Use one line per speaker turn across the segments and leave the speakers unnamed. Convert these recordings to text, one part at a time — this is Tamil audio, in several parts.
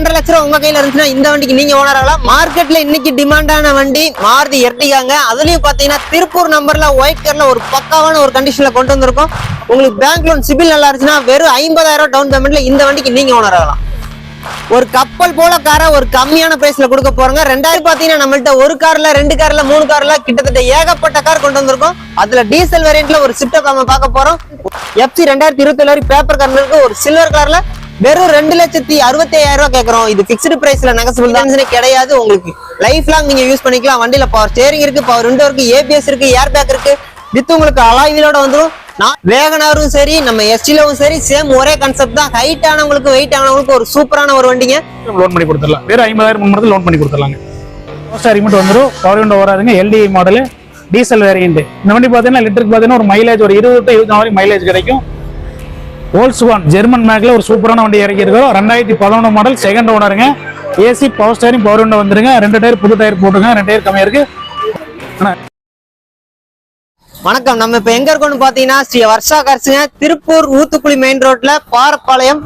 ஒன்றரை லட்ச ரூபா உங்க கையில இருந்துச்சுன்னா இந்த வண்டிக்கு நீங்க ஓனர் ஆகலாம். மார்க்கெட்ல இன்னைக்கு டிமாண்டான வண்டி மாறுதி எர்டிகாங்க அதுலயும் பாத்தீங்கன்னா திருப்பூர் நம்பர்ல ஒயிட் கலர்ல ஒரு பக்காவான ஒரு கண்டிஷன்ல கொண்டு வந்திருக்கோம். உங்களுக்கு பேங்க் லோன் சிபில் நல்லா இருந்துச்சுன்னா வெறும் ஐம்பதாயிரம் ரூபா டவுன் பேமெண்ட்ல இந்த வண்டிக்கு நீங்க ஓனர் ஆகலாம். ஒரு கப்பல் போல காரை ஒரு கம்மியான பிரைஸ்ல கொடுக்க போறாங்க. ரெண்டாயிரம் பாத்தீங்கன்னா நம்மள்ட்ட ஒரு கார்ல ரெண்டு கார்ல மூணு கார்ல கிட்டத்தட்ட ஏகப்பட்ட கார் கொண்டு வந்திருக்கோம். அதுல டீசல் வேரியன்ட்ல ஒரு ஸ்விஃப்ட் நம்ம பார்க்க போறோம். எஃப்சி ரெண்டாயிரத்தி இருபத்தி ஏழு பேப்பர் கார்ல இருக்கு. ஒரு சில்வர் கார்ல வெறும் ரெண்டு லட்சத்தி அறுபத்தி ஐயாயிரம் ரூபாய் கேட்கறோம் இது பிக்ஸ்டு பிரைஸ்ல நெகசிபிள் தான் கிடையாது. உங்களுக்கு லைஃப் லாங் நீங்க யூஸ் பண்ணிக்கலாம். வண்டியில பவர் ஸ்டேரிங் இருக்கு பவர் விண்டோ இருக்கு ஏபிஎஸ் இருக்கு ஏர் பேக் இருக்கு. வித் உங்களுக்கு அலாய் வீலோட வந்துரும். நான் வேகனாரும் சரி நம்ம எஸ்டிலவும் சரி சேம் ஒரே கான்செப்ட் தான். ஹைட் ஆனவங்களுக்கு வெயிட் ஆனவங்களுக்கு ஒரு சூப்பரான ஒரு வண்டிங்க.
லோன் பண்ணி கொடுத்துடலாம். வெறும் ஐம்பதாயிரம் முன்னாடி லோன் பண்ணி கொடுத்துடலாங்க. ஃபர்ஸ்ட் அரிமெண்ட் வந்துடும் பவர் விண்டோ வராதுங்க. எல்டிஐ மாடல் டீசல் வேரியன்ட் இந்த வண்டி பார்த்தீங்கன்னா லிட்டருக்கு பார்த்தீங்கன்னா ஒரு மைலேஜ் ஒரு இருபது டு இருபத்தி நாலு மைலேஜ் கிடைக்கும். ஓல்ஸ்வான் ஜெர்மன் மேக்ல ஒரு சூப்பரான வண்டி இறக்கி ரெண்டாயிரத்தி பதினொன்று model second ஓனருங்க AC power steering power window வந்துருங்க. ரெண்டு டயர் புது டயர் போட்டுங்க ரெண்டு டயர் கம்மியாக இருக்கு.
வணக்கம். நம்ம இப்ப எங்க இருக்கோம்னு பாத்தீங்கன்னா ஸ்ரீ வர்ஷா கார்ஸுங்க திருப்பூர் ஊத்துக்குழி மெயின் ரோட்ல பாரப்பாளையம்.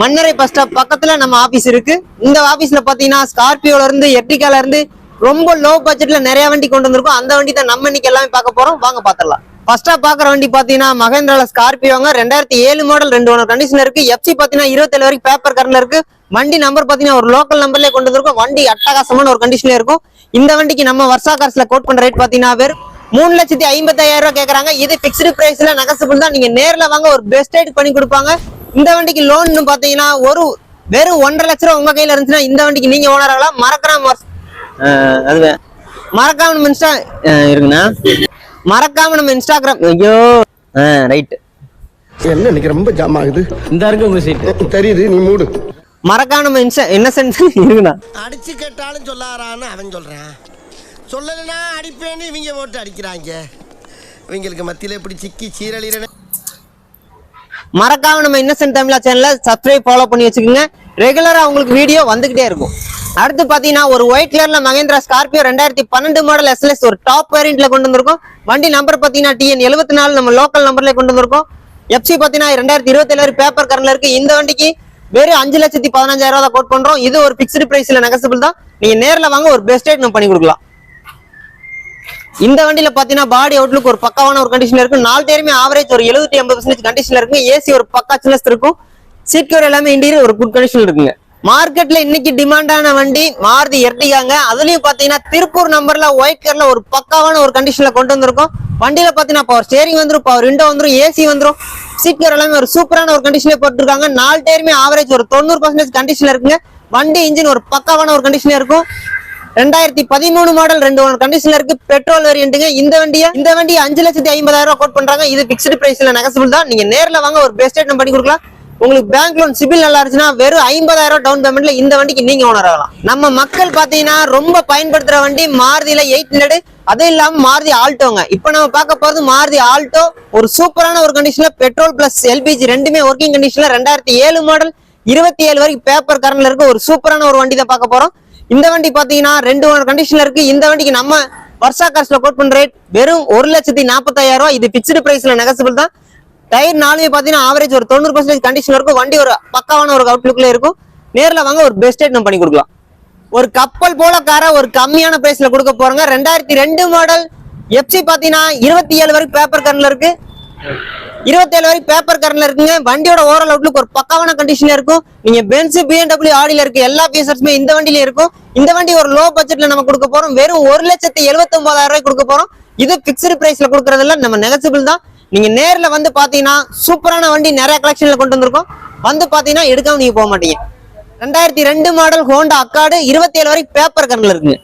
மன்னரை பஸ் ஸ்டாப் பக்கத்துல நம்ம ஆபீஸ் இருக்கு. இந்த ஆபீஸ்ல பாத்தீங்கன்னா ஸ்கார்பியோல இருந்து எர்டிகால இருந்து ரொம்ப லோ பட்ஜெட்ல நிறைய வண்டி கொண்டு வந்திருக்கோம். அந்த வண்டி தான் நம்ம இன்னைக்கு எல்லாமே பார்க்க போறோம். வாங்க பாத்திரலாம் ஃபர்ஸ்டா பாக்குற வண்டி பாத்தீங்கன்னா மகேந்திரால ஸ்கார்பியோங்க ரெண்டாயிரத்தி ஏழு மாடல் ரெண்டு ஒன்று கண்டிஷன் இருக்கு. எஃப்சி பாத்தீங்கன்னா இருபத்தேழு வரைக்கும் பேப்பர் கரண்ட்ல இருக்கு. வண்டி நம்பர் பாத்தீங்கன்னா ஒரு லோக்கல் நம்பர்லயே கொண்டு வந்திருக்கும். வண்டி அட்டகாசமான ஒரு கண்டிஷன்ல இருக்கும். இந்த வண்டிக்கு நம்ம வர்ஷா கார்ஸ்ல கோட் பண்ற ரேட் பாத்தீங்கன்னா வெறும் மூணு லட்சத்தி ஐம்பத்தாயிரம் ரூபாய் கேக்குறாங்க. இது பிக்ஸ்டு பிரைஸ்ல நகசபிள் தான். நீங்க நேர்ல வாங்க ஒரு பெஸ்ட் ரேட் பண்ணி கொடுப்பாங்க. இந்த வண்டிக்கு லோன் பாத்தீங்கன்னா ஒரு வெறும் ஒன்றரை லட்ச ரூபா உங்க கையில இருந்துச்சுன்னா இந்த வண்டிக்கு நீங்க ஓனர் ஆகலாம். மறக்காம அதுவே மறக்காம நம்ம இருக்குண்ணா மறக்காம நம்ம இன்ஸ்டாகிராம் ஐயோ. ரைட்
என்ன இன்னைக்கு ரொம்ப ஜாம் ஆகுது?
இந்த இருக்கு உங்க சீட்
தெரியுது நீ மூடு.
மறக்காம நம்ம இன்ஸ்டா என்ன சென்ஸ் இருக்குண்ணா
அடிச்சு கேட்டாலும் சொல்லாரான்னு அவன் சொல்றான். சொல்லலைன்னா அடிப்பேன்னு இவங்க போட்டு அடிக்கிறாங்க. இவங்களுக்கு மத்தியில இப்படி சிக்கி சீரழிறன
மறக்காம நம்ம இன்னசென்ட் தமிழா சேனலை சப்ஸ்கிரைப் ஃபாலோ பண்ணி வச்சுக்கோங்க. ரெகுலரா உங்களுக்கு வீடியோ வந்துகிட்டே இருக்கும். அடுத்து பாத்தீங்கன்னா ஒரு ஒயிட் கலர்ல மகேந்திரா ஸ்கார்பியோ ரெண்டாயிரத்தி பன்னெண்டு மாடல் எஸ்எல்எஸ் ஒரு டாப் வேரியன்ட்ல கொண்டு வந்திருக்கோம். வண்டி நம்பர் பாத்தீங்கன்னா டிஎன் எழுபத்தி நாலு நம்ம லோக்கல் நம்பர்ல கொண்டு வந்திருக்கோம். எஃப்சி பாத்தீங்கன்னா ரெண்டாயிரத்தி இருபத்தி ஏழு பேப்பர் கரண்ட்ல இருக்கு. இந்த வண்டிக்கு வெறும் அஞ்சு லட்சத்தி பதினஞ்சாயிரம் ரூபாய் கோட் பண்றோம். இது ஒரு பிக்ஸ்டு பிரைஸ்ல நெகசபிள் தான். நீங்க நேர்ல வாங்க ஒரு பெஸ்ட் ரேட் நம்ம பண்ணி கொடுக்கலாம். இந்த வண்டியில பாத்தீங்கன்னா பாடி அவுட்லுக்கு ஒரு பக்காவான ஒரு கண்டிஷன்ல இருக்கு. நாலு பேருமே ஆவரேஜ் ஒரு எழுபத்தி ஐம்பது பர்சன்டேஜ் கண்டிஷன்ல இருக்கு. ஏசி ஒரு பக்கா சின்னஸ் இருக்கும். சீட் கவர் எல்லாமே இன்டீரியர் ஒரு குட் கண்டிஷன்ல இருக்குங்க. மார்க்கெட்ல இன்னைக்கு டிமாண்டான வண்டி மாருதி எர்டிகாங்க. அதுலயும் பாத்தீங்கன்னா திருப்பூர் நம்பர்ல ஒயிட் கலர்ல ஒரு பக்காவான ஒரு கண்டிஷன்ல கொண்டு வந்திருக்கோம். வண்டியில பாத்தீங்கன்னா பவர் ஸ்டேரிங் வந்துடும் பவர் விண்டோ வந்துடும் ஏசி வந்துடும் சீட் கவர் எல்லாமே ஒரு சூப்பரான ஒரு கண்டிஷன்ல போட்டிருக்காங்க. நாலு டயருமே ஆவரேஜ் ஒரு தொண்ணூறு பர்சன்டேஜ் கண்டிஷன்ல இருக்குங்க. வண்டி இன்ஜின் ஒரு பக்காவான ஒரு கண்டிஷன்ல இருக்கும். ரெண்டாயிரத்தி பதிமூணு மாடல் ரெண்டு ஒன்று கண்டிஷன்ல இருக்கு. பெட்ரோல் வேரியன்ட்டுங்க இந்த வண்டியை இந்த வண்டி அஞ்சு லட்சத்தி ஐம்பதாயிரம் ரூபாய் கோட் பண்றாங்க. இது பிக்ஸ்டு பிரைஸ்ல நெகசிபிள் தான். நீங்க நேர்ல வாங்க ஒரு பெஸ்ட் ரேட் பண்ணி கொடுக்கலாம். உங்களுக்கு பேங்க் லோன் சிபில் நல்லா இருந்துச்சுன்னா வெறும் ஐம்பதாயிரம் ரூபாய் டவுன் பேமெண்ட்ல இந்த வண்டிக்கு நீங்க ஓனர் ஆகலாம். நம்ம மக்கள் பாத்தீங்கன்னா ரொம்ப பயன்படுத்துற வண்டி மாருதியில எயிட் ஹண்ட்ரட் அதுவும் இல்லாம மாருதி ஆல்டோங்க இப்ப நம்ம பார்க்க போறது மாருதி ஆல்டோ ஒரு சூப்பரான ஒரு கண்டிஷன்ல பெட்ரோல் பிளஸ் எல்பிஜி ரெண்டுமே ஒர்க்கிங் கண்டிஷன்ல ரெண்டாயிரத்தி ஏழு மாடல் இருபத்தி ஏழு வரைக்கும் பேப்பர் கரண்ட்ல இருக்க ஒரு சூப்பரான ஒரு வண்டி தான் பார்க்க போறோம். இந்த வண்டி பாத்தீங்கன்னா ரெண்டு ஓனர் கண்டிஷன்ல இருக்கு. இந்த வண்டிக்கு நம்ம வர்ஷா காசுல கோட் பண்ற ரேட் வெறும் ஒரு லட்சத்தி நாற்பத்தாயிரம் ரூபாய். இது பிக்சடு பிரைஸ்ல நெகசிபிள் தான். டயர் நாலுமே பார்த்தீங்கன்னா ஆவரேஜ் ஒரு தொண்ணூறு பர்சன்டேஜ் கண்டிஷன் இருக்கும் வண்டி ஒரு பக்காவான ஒரு அவுட்லுக்கில் இருக்கும். நேரில் வாங்க ஒரு பெஸ்ட் ரேட் நம்ம பண்ணி கொடுக்கலாம். ஒரு கப்பல் போல காரை ஒரு கம்மியான பிரைஸில் கொடுக்க போறோங்க. ரெண்டாயிரத்தி ரெண்டு மாடல் எஃப்சி பார்த்தீங்கன்னா இருபத்தி ஏழு வரைக்கும் பேப்பர் கரண்டில் இருக்கு. இருபத்தேழு வரைக்கும் பேப்பர் கரண்ட்ல இருக்குங்க. வண்டியோட ஓவரால் அவுட்லுக் ஒரு பக்காவான கண்டிஷன்ல இருக்கும். நீங்க பென்ஸ் பிஎன்டபிள்யூ ஆடியில இருக்குது எல்லா ஃபீச்சர்ஸுமே இந்த வண்டியில இருக்கும். இந்த வண்டி ஒரு லோ பட்ஜெட்ல நம்ம கொடுக்க போறோம். வெறும் ஒரு லட்சத்தி எழுபத்தி ஒன்பதாயிரம் ரூபாய் கொடுக்க போறோம். இது பிக்ஸ்டு பிரைஸ்ல கொடுக்கறதுல நம்ம நெகசிபிள் தான். நீங்க நேர்ல வந்து பாத்தீங்கன்னா சூப்பரான வண்டி நிறைய கலெக்ஷன்ல கொண்டு வந்திருக்கோம். வந்து பாத்தீங்கன்னா எடுக்காம நீங்க போக மாட்டீங்க. ரெண்டாயிரத்தி ரெண்டு மாடல் ஹோண்டா அக்காடு இருபத்தி ஏழு வரைக்கும் பேப்பர் கண்ணில் இருக்குங்க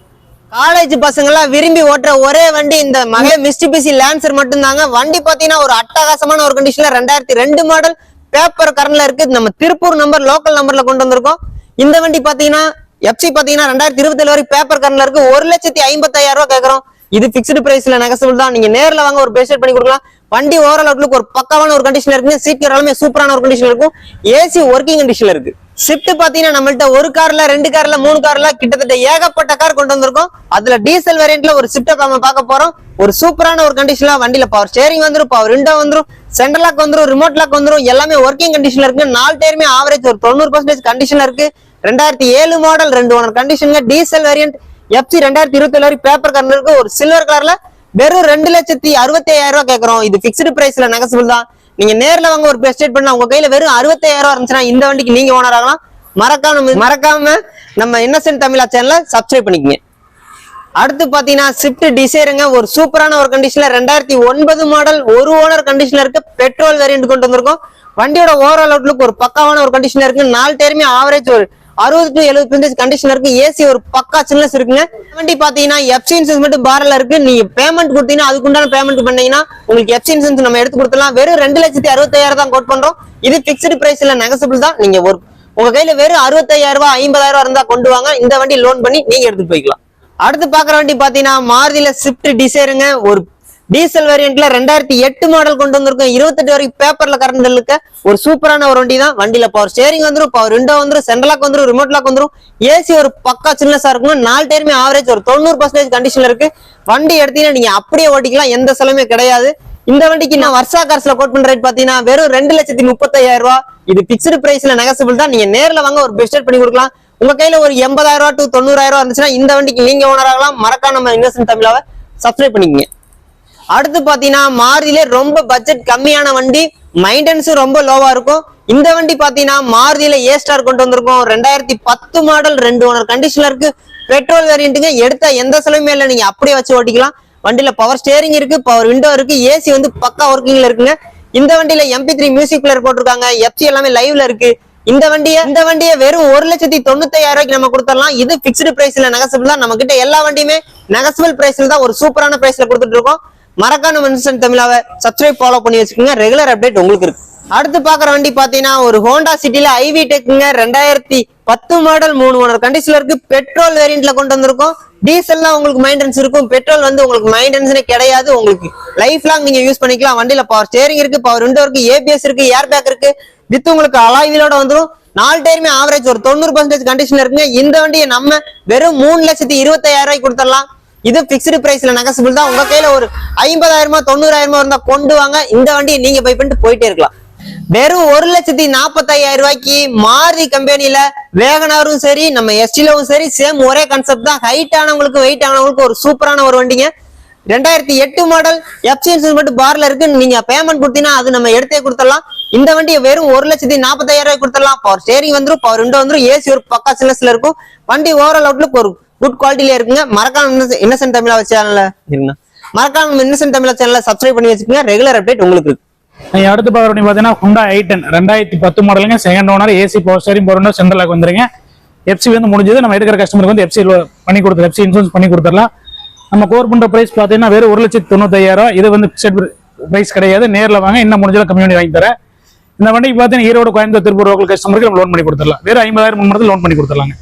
காலேஜ் பசங்க எல்லாம் விரும்பி ஓட்டுற ஒரே வண்டி இந்த மகள மிஸ்டிபிசி லான்சர் மட்டும்தாங்க. வண்டி பாத்தீங்கன்னா ஒரு அட்டகாசமான ஒரு கண்டிஷன்ல ரெண்டாயிரத்தி ரெண்டு மாடல் பேப்பர் கரண்ட்ல இருக்கு. நம்ம திருப்பூர் நம்பர் லோக்கல் நம்பர்ல கொண்டு வந்திருக்கோம். இந்த வண்டி பாத்தீங்கன்னா எஃப்சி பாத்தீங்கன்னா ரெண்டாயிரத்தி இருபத்தி ஏழு வரைக்கும் பேப்பர் கரண்ட்ல இருக்கு. ஒரு லட்சத்தி ஐம்பத்தாயிரம் ரூபாய் கேட்கறோம் இது பிக்ஸ்டு பிரைஸ்ல நெகசபிள் தான். நீங்க நேர்ல வாங்க ஒரு பெஸ்ட் பண்ணி கொடுக்கலாம். வண்டி ஓவரால் அவுட்லுக்கு ஒரு பக்காவான ஒரு கண்டிஷன் இருக்கு. சீட் எல்லாமே சூப்பரான ஒரு கண்டிஷன் இருக்கும். ஏசி ஒர்க்கிங் கண்டிஷன்ல இருக்கு. ஷிஃப்ட் பாத்தீங்கன்னா நம்மள்ட்ட ஒரு கார்ல ரெண்டு கார்ல மூணு கார்ல கிட்டத்தட்ட ஏகப்பட்ட கார் கொண்டு வந்திருக்கோம். அதுல டீசல் வேரியன்ட்ல ஒரு ஷிஃப்ட் நம்ம பார்க்க போறோம். ஒரு சூப்பரான ஒரு கண்டிஷன்ல வண்டியில பவர் ஸ்டேரிங் வந்துரும் பவர் விண்டோ வந்துரும் சென்டர் லாக் வந்துரும் ரிமோட் லாக் வந்துரும். எல்லாமே ஒர்க்கிங் கண்டிஷன்ல இருக்கு. நாலு டயருமே ஆவரேஜ் ஒரு தொண்ணூறு பர்சன்டேஜ் கண்டிஷன்ல இருக்கு. ரெண்டாயிரத்தி ஏழு மாடல் ரெண்டு ஓனர் கண்டிஷன்ல டீசல் வேரியன்ட் எஃப்சி ரெண்டாயிரத்தி இருபத்தி ஏழு பேப்பர் கலருக்கு ஒரு சில்வர் கலர்ல வெறும் ரெண்டு லட்சத்தி அறுபத்தி ஐயாயிரம் ரூபாய் கேட்கறோம் இது பிக்ஸ்டு பிரைஸ்ல நெகசிபிள் தான். நீங்க நேர்ல வாங்க ஒரு பெஸ்ட் பண்ணா உங்க கையில வெறும் அறுபத்தி ஐயாயிரம் ரூபாய் இருந்துச்சுன்னா இந்த வண்டிக்கு நீங்க ஓனர் ஆகலாம். மறக்காம மறக்காம நம்ம இன்னசென்ட் தமிழா சேனலை சப்ஸ்கிரைப் பண்ணிக்கங்க. அடுத்து பாத்தீங்கன்னா ஸ்விஃப்ட் டிசைருங்க ஒரு சூப்பரான ஒரு கண்டிஷன்ல ரெண்டாயிரத்தி ஒன்பது மாடல் ஒரு ஓனர் கண்டிஷன்ல இருக்கு. பெட்ரோல் வேரியன்ட் கொண்டு வந்திருக்கோம். வண்டியோட ஓவரால் அவுட்லுக் ஒரு பக்காவான ஒரு கண்டிஷன்ல இருக்கு. நாலு டேருமே ஆவரேஜ் ஒரு அறுபது டு எழுபது பெர்சன்டேஜ் கண்டிஷன் இருக்கு. ஏசி ஒரு பக்கா சில்னஸ் இருக்குங்க. வண்டி பாத்தீங்கன்னா எஃப்சி இன்சூரன்ஸ் மட்டும் பார்ல இருக்கு. நீங்க பேமெண்ட் கொடுத்தீங்கன்னா அதுக்குண்டான பேமெண்ட் பண்ணீங்கன்னா உங்களுக்கு எஃப்சி இன்சூரன்ஸ் நம்ம எடுத்து கொடுத்துலாம் வெறும் ரெண்டு லட்சத்தி அறுபத்தாயிரம் தான் கோட் பண்றோம். இது பிக்ஸ்டு பிரைஸ்ல நெகசபிள் தான். நீங்க ஒரு உங்க கையில வெறும் அறுபத்தாயிரம் ரூபாய் ஐம்பதாயிரம் ரூபாய் இருந்தா கொண்டு வாங்க. இந்த வண்டி லோன் பண்ணி நீங்க எடுத்துட்டு போய்க்கலாம். அடுத்து பாக்குற வண்டி பாத்தீங்கன்னா மாருதியில ஸ்விஃப்ட் டிசைருங்க ஒரு டீசல் வேரியன்ட்ல ரெண்டாயிரத்தி எட்டு மாடல் கொண்டு வந்திருக்கும். இருபத்தெட்டு வரைக்கும் பேப்பர்ல கரண்ட் இருக்க ஒரு சூப்பரான ஒரு வண்டி தான் வண்டியில பவர் ஸ்டேரிங் வந்துடும் பவர் விண்டோ வந்துடும் சென்ட்ரலாக் வந்துடும் ரிமோட் லாக் வந்துடும் ஏசி ஒரு பக்கா சின்னஸா இருக்கும் நாலு டயருமே ஆவரேஜ் ஒரு தொண்ணூறு பர்சன்டேஜ் கண்டிஷன்ல இருக்கு. வண்டி எடுத்தீங்கன்னா நீங்க அப்படியே ஓட்டிக்கலாம். எந்த செலவுமே கிடையாது. இந்த வண்டிக்கு நான் வர்ஷா கார்ஸ்ல கோட் பண்ற ரேட் பாத்தீங்கன்னா வெறும் ரெண்டு லட்சத்தி முப்பத்தாயிரம் ரூபாய் இது பிக்சடு பிரைஸ்ல நெகசபிள் தான். நீங்க நேர்ல வாங்க ஒரு பெஸ்ட் பண்ணி கொடுக்கலாம். உங்க கையில ஒரு எண்பதாயிரம் ரூபாய் டு தொண்ணூறாயிரம் ரூபாய் இருந்துச்சுன்னா இந்த வண்டிக்கு நீங்க ஓனர் ஆகலாம். மறக்காம நம்ம இன்வெஸ்ட் தமிழாவை சப்ஸ்கிரைப் பண்ணிக்கங்க. அடுத்து பாத்தீங்கன்னா மாருதியிலே ரொம்ப பட்ஜெட் கம்மியான வண்டி மைண்டன்ஸும் ரொம்ப லோவா இருக்கும். இந்த வண்டி பாத்தீங்கன்னா மாருதியில ஏ ஸ்டார் கொண்டு வந்திருக்கோம். ரெண்டாயிரத்தி பத்து மாடல் ரெண்டு ஓனர் கண்டிஷன்ல இருக்கு. பெட்ரோல் வேரியன்ட்டுங்க எடுத்த எந்த செலவுமே இல்லை. நீங்க அப்படியே வச்சு ஓட்டிக்கலாம். வண்டியில பவர் ஸ்டேரிங் இருக்கு பவர் விண்டோ இருக்கு ஏசி வந்து பக்கா ஒர்க்கிங்ல இருக்குங்க. இந்த வண்டியில எம்பி த்ரீ மியூசிக் பிளேயர் போட்டிருக்காங்க. எஃப்சி எல்லாமே லைவ்ல இருக்கு. இந்த வண்டியை இந்த வண்டியை வெறும் ஒரு லட்சத்தி தொண்ணூத்தாயிரம் ரூபாய்க்கு நம்ம கொடுத்துடலாம். இது பிக்ஸ்டு பிரைஸ்ல நெகசபிள் தான். நம்ம கிட்ட எல்லா வண்டியுமே நெகசபிள் பிரைஸ்ல தான் ஒரு சூப்பரான பிரைஸ்ல கொடுத்துட்டு இருக்கோம். மறக்காம மனுஷன் தமிழாவை சப்ஸ்கிரைப் ஃபாலோ பண்ணி வச்சுக்கோங்க. ரெகுலர் அப்டேட் உங்களுக்கு இருக்கு. அடுத்து பாக்குற வண்டி பாத்தீங்கன்னா ஒரு ஹோண்டா சிட்டில ஐவி டெக்குங்க ரெண்டாயிரத்தி பத்து மாடல் மூணு ஓனர் கண்டிஷன்ல இருக்கு. பெட்ரோல் வேரியன்ட்ல கொண்டு வந்திருக்கோம். டீசல்லாம் உங்களுக்கு மைண்டன்ஸ் இருக்கும். பெட்ரோல் வந்து உங்களுக்கு மைண்டன்ஸ்னே கிடையாது. உங்களுக்கு லைஃப் லாங் நீங்க யூஸ் பண்ணிக்கலாம். வண்டியில பவர் ஸ்டேரிங் இருக்கு பவர் விண்டோ இருக்கு ஏபிஎஸ் இருக்கு ஏர் பேக் இருக்கு. வித் உங்களுக்கு அலாய்விலோட வந்துடும் நாலு டயருமே ஆவரேஜ் ஒரு தொண்ணூறு பர்சன்டேஜ் கண்டிஷன்ல இருக்குங்க. இந்த வண்டியை நம்ம வெறும் மூணு லட்சத்தி இருபத்தாயிரம் ரூபாய்க்கு கொடுத்துடலாம். இது பிக்ஸ்டு பிரைஸ்ல நெகசிபிள் தான். உங்க கையில ஒரு ஐம்பதாயிரமா தொண்ணூறாயிரமா இருந்தா கொண்டு வாங்க. இந்த வண்டியை நீங்க பை பண்ணிட்டு போயிட்டே இருக்கலாம். வெறும் ஒரு லட்சத்தி நாற்பத்தையாயிரம் ரூபாய்க்கு மாறி கம்பெனில வேகனாரும் சரி நம்ம எஸ்டிலவும் சரி சேம் ஒரே கான்செப்ட் தான். ஹைட் ஆனவங்களுக்கு வெயிட் ஆனவங்களுக்கு ஒரு சூப்பரான ஒரு வண்டிங்க. ரெண்டாயிரத்தி எட்டு மாடல் எஃப்சிஎன்சி மட்டும் பார்ல இருக்கு. நீங்க பேமெண்ட் கொடுத்தீங்கன்னா அது நம்ம எடுத்தே கொடுத்துடலாம். இந்த வண்டியை வெறும் ஒரு லட்சத்தி நாற்பத்தாயிரம் ரூபாய் கொடுத்துடலாம். பவர் ஸ்டேரிங் வந்துடும் பவர் விண்டோ வந்துடும் ஏசி ஒரு பக்கா சின்னஸ்ல இருக்கும். வண்டி ஓவரால் அவுட்லுக் ஒரு குட் குவாலிட்டில இருக்குங்க. மறக்காம இன்னசென்ட் தமிழா சேனல்ல இருங்க மறக்காம இன்னசென்ட் தமிழா சேனலை சப்ஸ்கிரைப் பண்ணி வச்சுக்கோங்க. ரெகுலர் அப்டேட் உங்களுக்கு இருக்கு.
அடுத்து பார்க்குற வண்டி பார்த்தீங்கன்னா ஹுண்டா ஐ டென் ரெண்டாயிரத்தி பத்து மாடலுங்க second owner AC power steering power central lock வந்துருங்க. எஃப்சி வந்து முடிஞ்சது. நம்ம எடுக்கிற கஸ்டமருக்கு வந்து எஃப்சி பண்ணி கொடுத்து எஃப்சி இன்சூரன்ஸ் பண்ணி கொடுத்துடலாம். நம்ம கோர் பண்ற பிரைஸ் பார்த்தீங்கன்னா வெறும் ஒரு லட்சத்தி தொண்ணூத்தாயிரம் இது வந்து ஃபிக்ஸட் பிரைஸ் கிடையாது. நேரில் வாங்க இன்னும் முடிஞ்சது கம்மி பண்ணி வாங்கி தரேன். இந்த வண்டிக்கு பார்த்தீங்கன்னா ஈரோடு கோயம்புத்தூர் திருப்பூர் லோக்கல் கஸ்டமருக்கு நம்ம லோன் பண்ணி கொடுத்துடலாம். வெறும் ஐம்பதாயிரம் முன்னூறு லோன் பண்ணி கொடுத்துடலாங்க.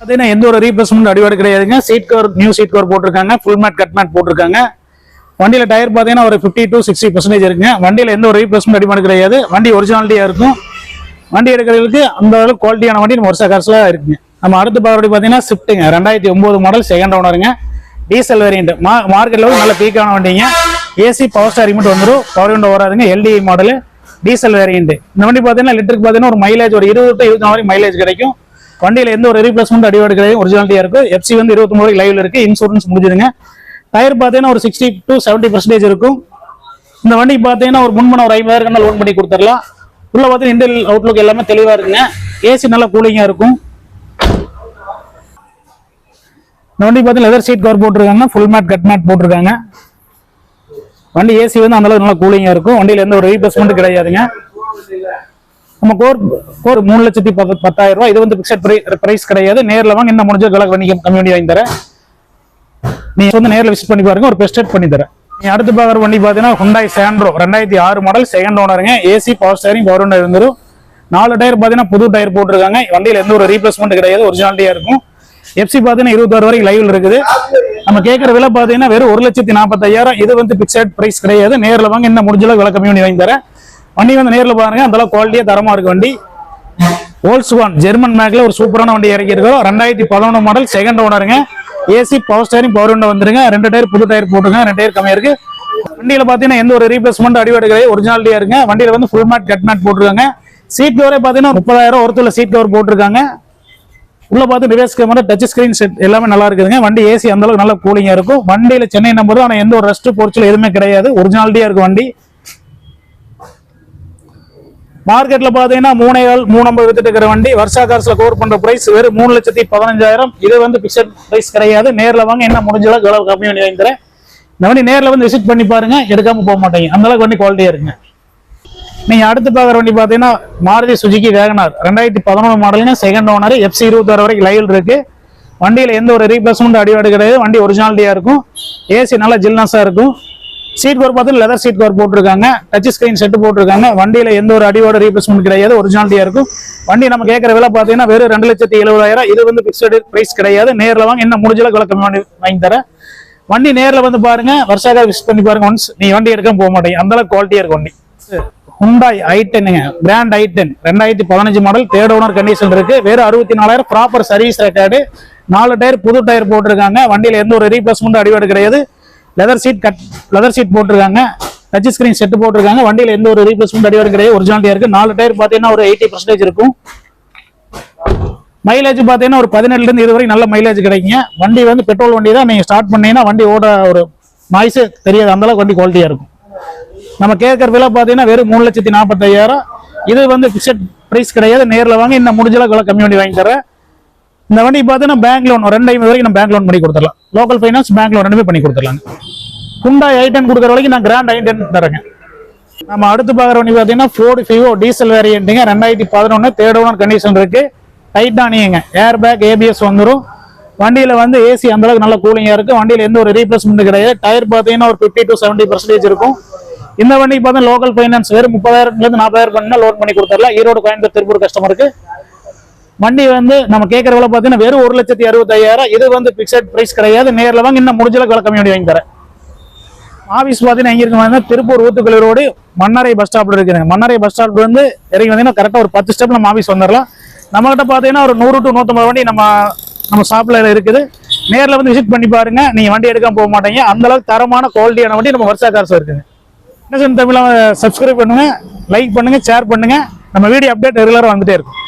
பார்த்தீங்கன்னா எந்த ஒரு ரீப்ளேஸ்மெண்ட் அடிவாடு கிடையாதுங்க. Seat cover new seat cover போட்டிருக்காங்க. ஃபுல் மேட் கட் மேட் போட்டிருக்காங்க. வண்டியில் டயர் பார்த்தீங்கன்னா ஒரு ஃபிஃப்டி டு சிக்ஸ்டி பர்சன்டேஜ் இருக்குங்க. வண்டியில் எந்த ஒரு ரீப்ளேஸ்மெண்ட் அடிமாடு கிடையாது. வண்டி ஒரிஜினாலிட்டியாக இருக்கும். வண்டி எடுக்கிறதுக்கு அந்த அளவுக்கு குவாலிட்டியான வண்டி நம்ம வருஷ காசுல இருக்குங்க. நம்ம அடுத்த பாவடி பார்த்தீங்கன்னா ஸ்விஃப்ட்டுங்க ரெண்டாயிரத்தி ஒன்பது மாடல் செகண்ட் ஓனருங்க டீசல் வேரியண்ட் மா மார்க்கெட்டில் நல்ல பீக்கான வண்டிங்க. ஏசி பவர் ஸ்டார் மட்டும் வந்துடும் பவர் விண்டோ வராதுங்க. எல்டிஐ மாடல் டீசல் வேரியண்ட் இந்த வண்டி பார்த்தீங்கன்னா லிட்டருக்கு பார்த்தீங்கன்னா ஒரு மைலேஜ் ஒரு இருபது டு இருபத்தி நாலு மைலேஜ் கிடைக்கும். வண்டியில் எந்த ஒரு ரீப்ளேஸ்மெண்ட் அடிவாடு கிடையாது ஒரிஜினாலிட்டியாக இருக்குது எஃப்சி வந்து இருபத்தி மூணு லைவ்ல இன்சூரன்ஸ் முடிஞ்சுதுங்க. டயர் பார்த்தீங்கன்னா ஒரு சிக்ஸ்டி டு செவன்ட்டி பர்சன்டேஜ் இருக்கும். இந்த வண்டிக்கு பார்த்தீங்கன்னா ஒரு முன்மணம் ஒரு ஐம்பதாயிரம் லோன் பண்ணி கொடுத்துடலாம். உள்ளே பார்த்தீங்கன்னா இன்டெல் அவுட்லுக் எல்லாமே தெளிவாக இருக்குங்க. ஏசி நல்லா கூலிங்காக இருக்கும். இந்த வண்டி பார்த்தீங்கன்னா லெதர் சீட் கவர் போட்டிருக்காங்க ஃபுல் மேட் கட் மேட் போட்டிருக்காங்க. வண்டி ஏசி வந்து அந்தளவுக்கு நல்லா கூலிங்காக இருக்கும். வண்டியில் எந்த ஒரு ரீப்ளேஸ்மெண்ட்டும் கிடையாதுங்க. நம்ம கோர் கோர் மூணு லட்சத்தி பத்து பத்தாயிரம் ரூபாய். இது வந்து பிக்சட் பிரைஸ் கிடையாது. நேரில் வாங்க என்ன முடிஞ்ச விலை பண்ணி கம்மி வாங்கி தரேன். நீங்க வந்து நேரில் விசிட் பண்ணி பாருங்க ஒரு பெஸ்ட் பண்ணி தரேன். நீ அடுத்து பார்க்குற வண்டி பார்த்தீங்கன்னா ஹுண்டாய் சேண்ட்ரோ ரெண்டாயிரத்தி ஆறு மாடல் செகண்ட் ஓனருங்க ஏசி பவர் ஸ்டேரிங் பவர் ஒன்று இருந்துரும். நாலு டயர் பார்த்தீங்கன்னா புது டயர் போட்டிருக்காங்க. வண்டியில் எந்த ஒரு ரீப்ளேஸ்மெண்ட் கிடையாது ஒரிஜினாலிட்டியாக இருக்கும். எஃப்சி பார்த்தீங்கன்னா இருபத்தாறு வரைக்கும் லைவில் இருக்குது. நம்ம கேட்குற விலை பார்த்தீங்கன்னா வெறும் ஒரு லட்சத்தி நாற்பத்தாயிரம் இது வந்து பிக்சட் பிரைஸ் கிடையாது. நேரில் வாங்க என்ன முடிஞ்சளவு விலை கம்மி பண்ணி வாங்கி தரேன். வண்டி வந்து நேரில் பாருங்க. அந்த அளவுக்கு குவாலிட்டியா தரமா இருக்கு வண்டி. ஓல்ஸ்வான் ஜெர்மன் மேக்ல ஒரு சூப்பரான வண்டி இறக்கி இருக்கிறோம் ரெண்டாயிரத்தி பதினொன்று model second ஓனருங்க AC power steering power window வந்துருங்க. ரெண்டு டயர் புது டயர் போட்டுருங்க ரெண்டு டயர் கம்மியா இருக்கு. வண்டியில பாத்தீங்கன்னா எந்த ஒரு ரீப்ளேஸ்மெண்ட் அடிவாடு கிடையாது ஒரிஜினாலிட்டியா இருங்க. வண்டியில வந்து ஃபுல் மேட் கட் மேட் போட்டுருக்காங்க. சீட் கவரே பாத்தீங்கன்னா முப்பதாயிரம் ஒருத்தர் சீட் கவர் போட்டிருக்காங்க. உள்ள பார்த்து reverse camera touch screen set எல்லாமே நல்லா இருக்குதுங்க. வண்டி ஏசி அந்த அளவுக்கு நல்லா கூலிங்கா இருக்கும். வண்டியில சென்னை நம்பர் தான் எந்த ஒரு ரெஸ்ட் போர்ச்சில் எதுவுமே கிடையாது. ஒரிஜினாலிட்டியா இருக்கும் வண்டி. மார்க்கெட்ல பாத்தீங்கன்னா மூணே மூணு ஐம்பது வித்துட்டு இருக்கிற வண்டி. வருஷா காசுல கோர் பண்ற பிரைஸ் வெறும் மூணு லட்சத்தி பதினஞ்சாயிரம். இது வந்து பிக்சட் பிரைஸ் கிடையாது. நேர்ல வாங்க என்ன முடிஞ்சளவு அளவுக்கு கம்மி பண்ணி வாங்கிக்கிறேன். இந்த வண்டி நேர்ல வந்து விசிட் பண்ணி பாருங்க. எடுக்காம போக மாட்டேங்க. அந்த அளவுக்கு வண்டி குவாலிட்டியா இருக்குங்க. நீங்க அடுத்து பாக்குற வண்டி பாத்தீங்கன்னா மாருதி சுஜுகி வேகனார் ரெண்டாயிரத்தி பதினொன்று மாடலுங்க செகண்ட் ஓனர் எஃப்சி இருபத்தாறு வரைக்கும் லைவ் இருக்கு. வண்டியில எந்த ஒரு ரீப்ளேஸ்மெண்ட் அடிவாடு கிடையாது. வண்டி ஒரிஜினாலிட்டியா இருக்கும். ஏசி நல்லா ஜில்னஸா இருக்கும். சீட் கவர் பார்த்து லெதர் சீட் கவர் போட்டிருக்காங்க. டச் ஸ்கிரீன் செட் போட்டிருக்காங்க. வண்டியில எந்த ஒரு அடிவோட ரீப்ளேஸ்மெண்ட் கிடையாது. ஒரிஜினாலிட்டியா இருக்கும். வண்டி நம்ம கேட்கற விலை பார்த்தீங்கன்னா வெறும் ரெண்டு லட்சத்தி எழுபதாயிரம். இது வந்து பிக்சடு பிரைஸ் கிடையாது. நேரில் வாங்க. என்ன முடிஞ்சளவு விளக்கம் வாங்கி தரேன். வண்டி நேரில் வந்து பாருங்க. வருஷாக விசிட் பண்ணி பாருங்க. ஒன்ஸ் நீ வண்டி எடுக்க போக மாட்டேங்க அந்த அளவுக்கு குவாலிட்டியா இருக்கும் வண்டி. ஹுண்டாய் ஐ டென்னுங்க ஐடென் ஐ டென் ரெண்டாயிரத்தி பதினஞ்சு மாடல் தேர்ட் ஓனர் கண்டிஷன் இருக்கு. வெறும் அறுபத்தி நாலாயிரம். ப்ராப்பர் சர்வீஸ் ரெக்கார்டு நாலு டயர் புது டயர் போட்டிருக்காங்க. வண்டியில எந்த ஒரு ரீப்ளேஸ்மெண்ட் அடிவாடு கிடையாது. Leather seat cut leather seat போட்டிருக்காங்க. டச் ஸ்கிரீன் செட் போட்டிருக்காங்க. வண்டியில் எந்த ஒரு ரீப்ளேஸ்மெண்ட் அடிவாடு கிடையாது. ஒரிஜினாலிட்டியா இருக்கு. நாலு டயர் பார்த்தீங்கன்னா ஒரு எயிட்டி பர்சன்டேஜ் இருக்கும். மைலேஜ் பார்த்தீங்கன்னா ஒரு பதினெட்டுல இருந்து வரைக்கும் நல்ல மைலேஜ் கிடைக்குங்க. வண்டி வந்து பெட்ரோல் வண்டி தான். நீங்க ஸ்டார்ட் பண்ணீங்கன்னா வண்டி ஓட ஒரு நாய்ஸே தெரியாது. அந்த அளவுக்கு வண்டி குவாலிட்டியா இருக்கும். நம்ம கேட்கற விலை பார்த்தீங்கன்னா வெறும் மூணு லட்சத்தி நாற்பத்தையாயிரம் இது வந்து பிக்சட் ப்ரைஸ் கிடையாது. நேரில் வாங்க. இன்னும் முடிஞ்ச அளவுக்கு விலை கம்மி பண்ணி வாங்கி தரேன். இந்த வண்டி பார்த்தீங்கன்னா பேங்க் லோன் ரெண்டு ஐம்பது வரைக்கும் நம்ம பேங்க் லோன் பண்ணி கொடுத்துடலாம். லோக்கல் ஃபைனான்ஸ் பேங்க் லோன் ரெண்டுமே பண்ணி கொடுத்துடலாம் குண்டா ஐட்டன் கொடுக்குற வரைக்கும் நான் கிராண்ட் ஐட்டன் தரேங்க. நம்ம அடுத்து பார்க்குற வண்டி பார்த்தீங்கன்னா ஃபோர்டு ஃபிவோ டீசல் வேரியண்ட்டுங்க ரெண்டாயிரத்தி பதினொன்று தேர்ட் ஓனர் கண்டிஷன் இருக்கு. டைட்டானியங்க ஏர் பேக் ஏபிஎஸ் வந்துடும் வண்டியில வந்து ஏசி அந்தளவுக்கு நல்ல கூலிங்கா இருக்கு. வண்டியில் எந்த ஒரு ரீப்ளேஸ்மெண்ட் கிடையாது. டயர் பார்த்தீங்கன்னா ஒரு ஃபிஃப்டி டு செவன்டி பர்சன்டேஜ் இருக்கும். இந்த வண்டிக்கு பார்த்தா லோக்கல் ஃபைனான்ஸ் வேறு முப்பதாயிரத்துலேருந்து நாற்பதாயிரம் பண்ணா லோன் பண்ணி கொடுத்துடலாம். ஈரோடு கோயம்புத்தூர் திருப்பூர் கஸ்டமருக்கு வண்டி வந்து நம்ம கேட்கற விலை பார்த்தீங்கன்னா வெறும் ஒரு லட்சத்தி அறுபத்தாயிரம் இது வந்து பிக்சட் ப்ரைஸ் கிடையாது. நேரில் வாங்க. இன்னும் முடிஞ்சளவுக்கு விலை கம்மி பண்ணி வாங்கி தரேன். ஆஃபீஸ் பார்த்தீங்கன்னா எங்கே இருக்கு பார்த்தீங்கன்னா திருப்பூர் ஊத்துக்குழி ரோடு மன்னரை பஸ் ஸ்டாப்பில் இருக்குதுங்க. மன்னரை பஸ் ஸ்டாப்ல வந்து இறங்கி வந்தீங்கன்னா கரெக்டாக ஒரு பத்து ஸ்டெப் நம்ம ஆஃபீஸ் வந்துடலாம் நம்மகிட்ட பார்த்தீங்கன்னா ஒரு நூறு டு நூற்றம்பது வண்டி நம்ம நம்ம ஷாப்பில் இருக்குது. நேரில் வந்து விசிட் பண்ணி பாருங்க. நீங்கள் வண்டி எடுக்காமல் போக மாட்டீங்க. அந்த அளவுக்கு தரமான குவாலிட்டியான வண்டி நம்ம வருஷா காசு இருக்குங்க என்ன தமிழ் சப்ஸ்கிரைப் பண்ணுங்கள் லைக் பண்ணுங்கள் ஷேர் பண்ணுங்க. நம்ம வீடியோ அப்டேட் ரெகுலராக வந்துகிட்டே இருக்கும்.